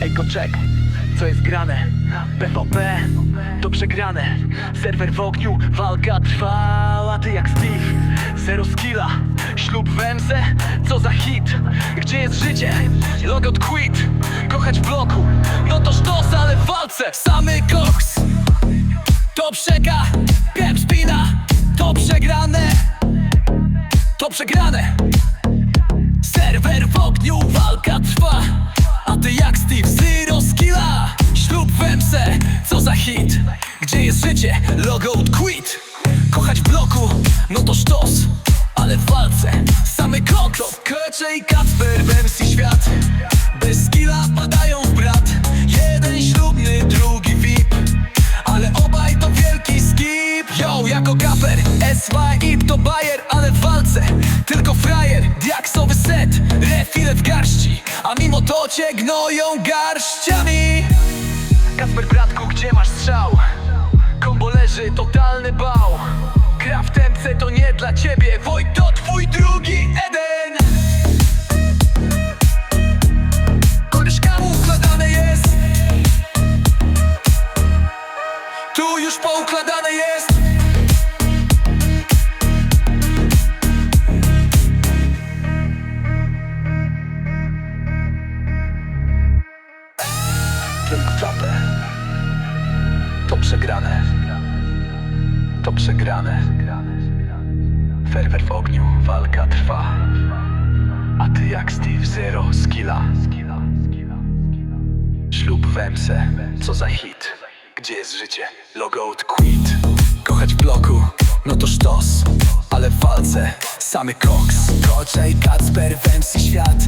Ej, go check, co jest grane? PvP to przegrane. Serwer w ogniu, walka trwała Ty jak Steve, zero skilla. Ślub w emse, co za hit? Gdzie jest życie? Logot quit. Kochać w bloku, no to sztos, ale w walce. Samy koks. To przeka, pieprz spina. To przegrane. To przegrane MC, co za hit? Gdzie jest życie? Logout quit. Kochać w bloku, no to sztos Ale w walce, samy koks Köcze i Kacper w MC świat. Bez skilla padają w brat. Jeden ślubny, drugi VIP ale obaj to wielki skip. Yo, jako kaper, SY i to Bayer Ale w walce. Tylko frajer Diaksowy set, refile w garści. A mimo to cię gnoją garściami Kasper bratku, gdzie masz strzał? Kombo leży, totalny bał. Kraft to nie dla ciebie. Wojt to twój drugi Eden. Koryszka układane jest. Tu już poukładane jest przegrane. Ferwer w ogniu, walka trwa. A ty jak Steve Zero, skilla. Ślub w emse, co za hit. Gdzie jest życie? Logout quit. Kochać w bloku, no to sztos Ale w walce, samy koks. Kocze i Kacper w MC świat